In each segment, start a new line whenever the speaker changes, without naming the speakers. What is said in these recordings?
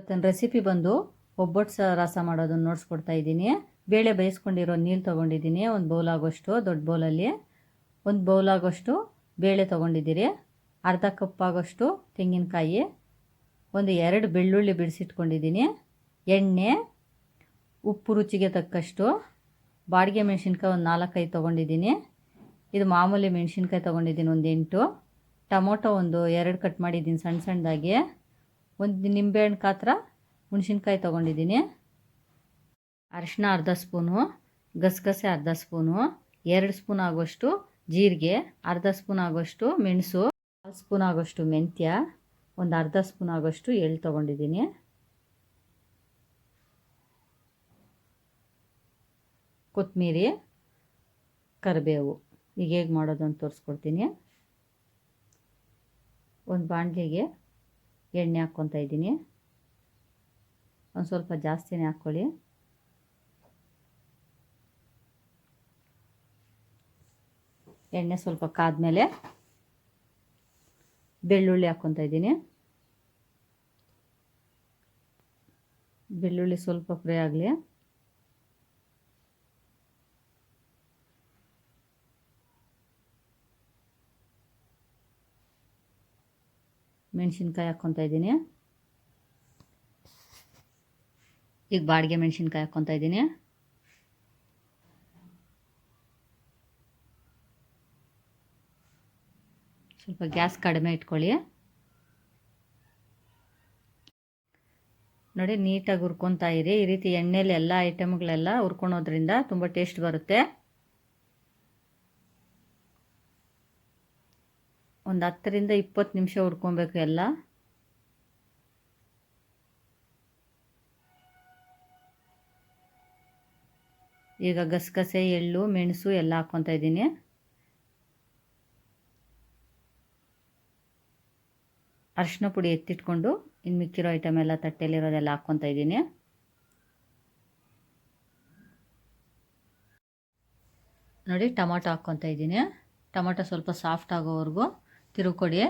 ಇವತ್ತಿನ ರೆಸಿಪಿ ಬಂದು ಒಬ್ಬಟ್ಟು ರಸ ಮಾಡೋದನ್ನು ನೋಡಿಸ್ಕೊಡ್ತಾ ಇದ್ದೀನಿ. ಬೇಳೆ ಬೇಯಿಸ್ಕೊಂಡಿರೋ ನೀರು ತೊಗೊಂಡಿದ್ದೀನಿ. ಒಂದು ಬೌಲ್ ಆಗೋಷ್ಟು, ದೊಡ್ಡ ಬೌಲಲ್ಲಿ ಒಂದು ಬೌಲ್ ಆಗೋಷ್ಟು ಬೇಳೆ ತೊಗೊಂಡಿದ್ದೀರಿ. ಅರ್ಧ ಕಪ್ ಆಗೋಷ್ಟು ತೆಂಗಿನಕಾಯಿ. ಒಂದು ಎರಡು ಬೆಳ್ಳುಳ್ಳಿ ಬಿಡಿಸಿಟ್ಕೊಂಡಿದ್ದೀನಿ. ಎಣ್ಣೆ, ಉಪ್ಪು ರುಚಿಗೆ ತಕ್ಕಷ್ಟು. ಬಾಡಿಗೆ ಮೆಣಸಿನ್ಕಾಯಿ ಒಂದು ನಾಲ್ಕೈದು ತೊಗೊಂಡಿದ್ದೀನಿ. ಇದು ಮಾಮೂಲಿ ಮೆಣಸಿನ್ಕಾಯಿ ತೊಗೊಂಡಿದ್ದೀನಿ ಒಂದು ಎಂಟು. ಟೊಮೊಟೊ ಒಂದು ಎರಡು ಕಟ್ ಮಾಡಿದ್ದೀನಿ ಸಣ್ಣ ಸಣ್ಣದಾಗಿ ಒಂದು ನಿಂಬೆಹಣ್ಣು ಕಾತ್ರ ಹುಣಸಿನ್ಕಾಯಿ ತೊಗೊಂಡಿದ್ದೀನಿ. ಅರಿಶಿನ ಅರ್ಧ ಸ್ಪೂನು, ಗಸಗಸೆ ಅರ್ಧ ಸ್ಪೂನು, ಎರಡು ಸ್ಪೂನ್ ಆಗೋಷ್ಟು ಜೀರಿಗೆ, ಅರ್ಧ ಸ್ಪೂನ್ ಆಗೋಷ್ಟು ಮೆಣಸು, ಕಾಲು ಸ್ಪೂನ್ ಆಗೋಷ್ಟು ಮೆಂತ್ಯ, ಒಂದು ಅರ್ಧ ಸ್ಪೂನ್ ಆಗೋಷ್ಟು ಎಳ್ಳು ತೊಗೊಂಡಿದ್ದೀನಿ. ಕೊತ್ತಂಬರಿ ಕರಿಬೇವು ಈಗ ಹೇಗೆ ಮಾಡೋದು ಅಂತ ತೋರಿಸ್ಕೊಡ್ತೀನಿ. ಒಂದು ಬಾಣಲೆಗೆ ಎಣ್ಣೆ ಹಾಕ್ಕೊತಾ ಇದ್ದೀನಿ. ಒಂದು ಸ್ವಲ್ಪ ಜಾಸ್ತಿನೇ ಹಾಕ್ಕೊಳ್ಳಿ ಎಣ್ಣೆ ಸ್ವಲ್ಪ ಕಾದ್ಮೇಲೆ ಬೆಳ್ಳುಳ್ಳಿ ಹಾಕ್ಕೊತಾ ಇದ್ದೀನಿ. ಬೆಳ್ಳುಳ್ಳಿ ಸ್ವಲ್ಪ ಫ್ರೈ ಆಗಲಿ. ಮೆಣಸಿನ್ಕಾಯಿ ಹಾಕ್ಕೊತಾ ಇದ್ದೀನಿ. ಈಗ ಬಾಡಿಗೆ ಮೆಣಸಿನ್ಕಾಯಿ ಹಾಕ್ಕೊತಾ ಇದ್ದೀನಿ. ಸ್ವಲ್ಪ ಗ್ಯಾಸ್ ಕಡಿಮೆ ಇಟ್ಕೊಳ್ಳಿ. ನೋಡಿ, ನೀಟಾಗಿ ಹುರ್ಕೊತಾ ಇರಿ. ಈ ರೀತಿ ಎಣ್ಣೆಯಲ್ಲಿ ಎಲ್ಲ ಐಟಮ್ಗಳೆಲ್ಲ ಹುರ್ಕೊಳೋದ್ರಿಂದ ತುಂಬ ಟೇಸ್ಟ್ ಬರುತ್ತೆ. ಒಂದು ಹತ್ತರಿಂದ ಇಪ್ಪತ್ತು ನಿಮಿಷ ಹುಡ್ಕೊಬೇಕು ಎಲ್ಲ. ಈಗ ಗಸಗಸೆ, ಎಳ್ಳು, ಮೆಣಸು ಎಲ್ಲ ಹಾಕ್ಕೊತಾ ಇದ್ದೀನಿ. ಅರಿಶಿನ ಪುಡಿ ಎತ್ತಿಟ್ಕೊಂಡು ಇನ್ನು ಮಿಕ್ಕಿರೋ ಐಟಮ್ ಎಲ್ಲ ತಟ್ಟೆಲಿರೋದೆಲ್ಲ ಹಾಕ್ಕೊತಾ ಇದ್ದೀನಿ. ನೋಡಿ ಟೊಮಾಟೊ ಹಾಕ್ಕೊತಾ ಇದ್ದೀನಿ. ಟೊಮಾಟೊ ಸ್ವಲ್ಪ ಸಾಫ್ಟ್ ಆಗೋವರೆಗೂ ತಿರುಕೊಡಿ.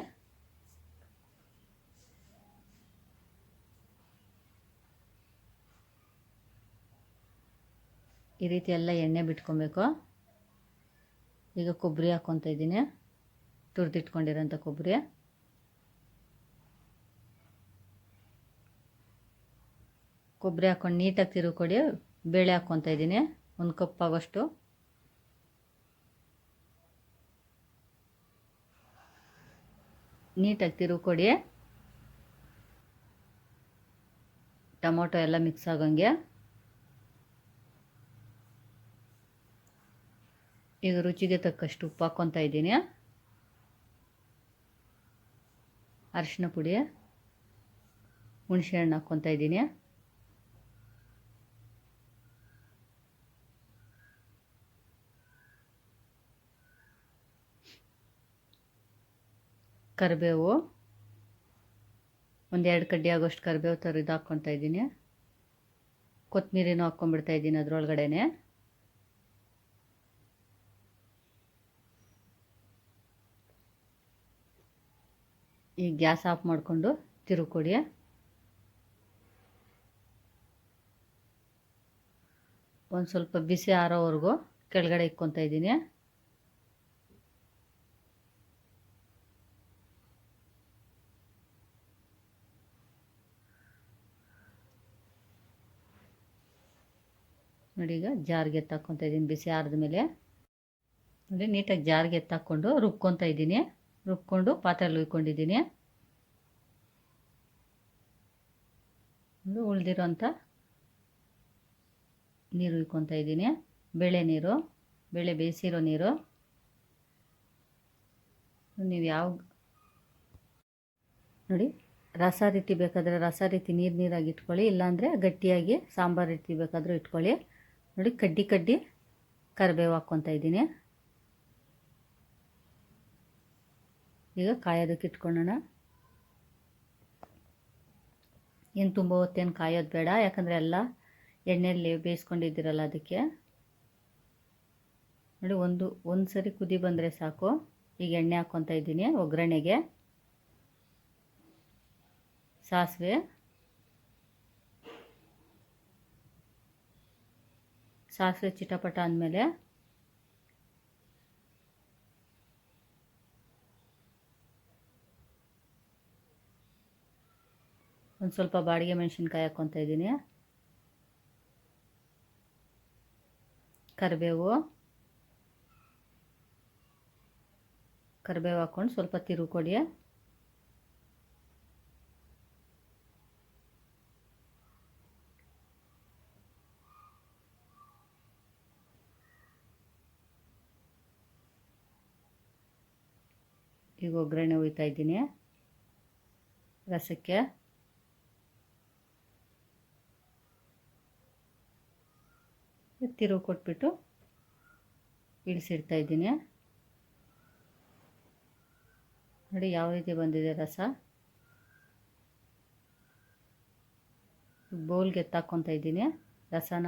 ಈ ರೀತಿ ಎಲ್ಲ ಎಣ್ಣೆ ಬಿಟ್ಕೊಬೇಕು. ಈಗ ಕೊಬ್ಬರಿ ಹಾಕ್ಕೊತಾ ಇದ್ದೀನಿ. ತುರಿದಿಟ್ಕೊಂಡಿರೋಂಥ ಕೊಬ್ಬರಿ. ಕೊಬ್ಬರಿ ಹಾಕ್ಕೊಂಡು ನೀಟಾಗಿ ತಿರುಕೊಡಿ. ಬೇಳೆ ಹಾಕ್ಕೊತ ಇದ್ದೀನಿ. ಒಂದು ಕಪ್ ಆಗೋಷ್ಟು. ನೀಟಾಗಿ ತಿರುಕೊಡಿ. ಟೊಮೊಟೊ ಎಲ್ಲ ಮಿಕ್ಸ್ ಆಗೋಂಗೆ. ಈಗ ರುಚಿಗೆ ತಕ್ಕಷ್ಟು ಉಪ್ಪು ಹಾಕ್ಕೊತಾ ಇದ್ದೀನಿ. ಅರಿಶಿನ ಪುಡಿ, ಹುಣಸೆ ಹಣ್ಣು ಹಾಕ್ಕೊತಾ ಇದ್ದೀನಿ. ಕರಿಬೇವು. ಒಂದು ಎರಡು ಕಡ್ಡಿ ಆಗೋಷ್ಟು ಕರಿಬೇವು ತರಿದು ಹಾಕ್ಕೊತಾ ಇದ್ದೀನಿ. ಕೊತ್ತಂಬರಿನೂ ಹಾಕ್ಕೊಂಡ್ಬಿಡ್ತಾ ಇದ್ದೀನಿ ಅದರೊಳಗಡೆನೆ. ಈ ಗ್ಯಾಸ್ ಆಫ್ ಮಾಡಿಕೊಂಡು ತಿರುಕೊಡಿ ಒಂದು ಸ್ವಲ್ಪ ಬಿಸಿ ಆರೋವರೆಗೂ ಕೆಳಗಡೆ ಇಕ್ಕೊತಾ ಇದ್ದೀನಿ. ನೋಡಿ ಈಗ ಜಾರ್ಗೆ ತಕ್ಕೊತ ಇದ್ದೀನಿ. ಬಿಸಿ ಆರಿದ ಮೇಲೆ. ನೋಡಿ ನೀಟಾಗಿ ಜಾರಿಗೆ ಎತ್ತಾಕ್ಕೊಂಡು ರುಬ್ಕೊತ ಇದ್ದೀನಿ. ರುಬ್ಕೊಂಡು ಪಾತ್ರೆಲಿ ಉಯ್ಕೊಂಡಿದ್ದೀನಿ. ಉಳಿದಿರೋಂಥ ನೀರು ಉಯ್ಕೊತ ಇದ್ದೀನಿ. ಬೇಳೆ ನೀರು, ಬೇಳೆ ಬೇಯಿಸಿರೋ ನೀರು. ನೀವು ಯಾವ ನೋಡಿ ರಸ ರೀತಿ ಬೇಕಾದರೆ ರಸ ರೀತಿ ನೀರು ನೀರಾಗಿ ಇಟ್ಕೊಳ್ಳಿ, ಇಲ್ಲಾಂದರೆ ಗಟ್ಟಿಯಾಗಿ ಸಾಂಬಾರು ರೀತಿ ಬೇಕಾದರೂ ಇಟ್ಕೊಳ್ಳಿ. ನೋಡಿ ಕಡ್ಡಿ ಕಡ್ಡಿ ಕರಿಬೇವು ಹಾಕ್ಕೊತಾ ಇದ್ದೀನಿ. ಈಗ ಕಾಯೋದಕ್ಕೆ ಇಟ್ಕೊಳ್ಳೋಣ. ಏನು ತುಂಬ ಹೊತ್ತೇನು ಕಾಯೋದು ಬೇಡ, ಯಾಕಂದರೆ ಎಲ್ಲ ಎಣ್ಣೆಯಲ್ಲಿ ಬೇಯಿಸ್ಕೊಂಡಿದ್ದೀರಲ್ಲ ಅದಕ್ಕೆ. ನೋಡಿ ಒಂದು ಒಂದು ಸರಿ ಕುದಿ ಬಂದರೆ ಸಾಕು. ಈಗ ಎಣ್ಣೆ ಹಾಕ್ಕೊತಾ ಇದ್ದೀನಿ ಒಗ್ಗರಣೆಗೆ. ಸಾಸಿವೆ. ಸಾಸಿವೆ ಚಿಟಪಟ ಅಂದಮೇಲೆ ಒಂದು ಸ್ವಲ್ಪ ಬಾಡಿಗೆ ಮೆಣಸಿನ್ಕಾಯಿ ಹಾಕ್ಕೊತಾ ಇದ್ದೀನಿ. ಕರಿಬೇವು. ಕರಿಬೇವು ಹಾಕ್ಕೊಂಡು ಸ್ವಲ್ಪ ತಿರುವು ಕೊಡಿ ಈಗ ಒಗ್ಗರಣೆ ಹುಯ್ತಾ ಇದ್ದೀನಿ. ರಸಕ್ಕೆ. ತಿರುವು ಕೊಟ್ಬಿಟ್ಟು ಇಳಿಸಿಡ್ತಾ ಇದ್ದೀನಿ. ನೋಡಿ ಯಾವ ರೀತಿ ಬಂದಿದೆ ರಸ. ಬೌಲ್ಗೆ ಎತ್ತಾಕ್ಕೊತಾ ಇದ್ದೀನಿ ರಸನ.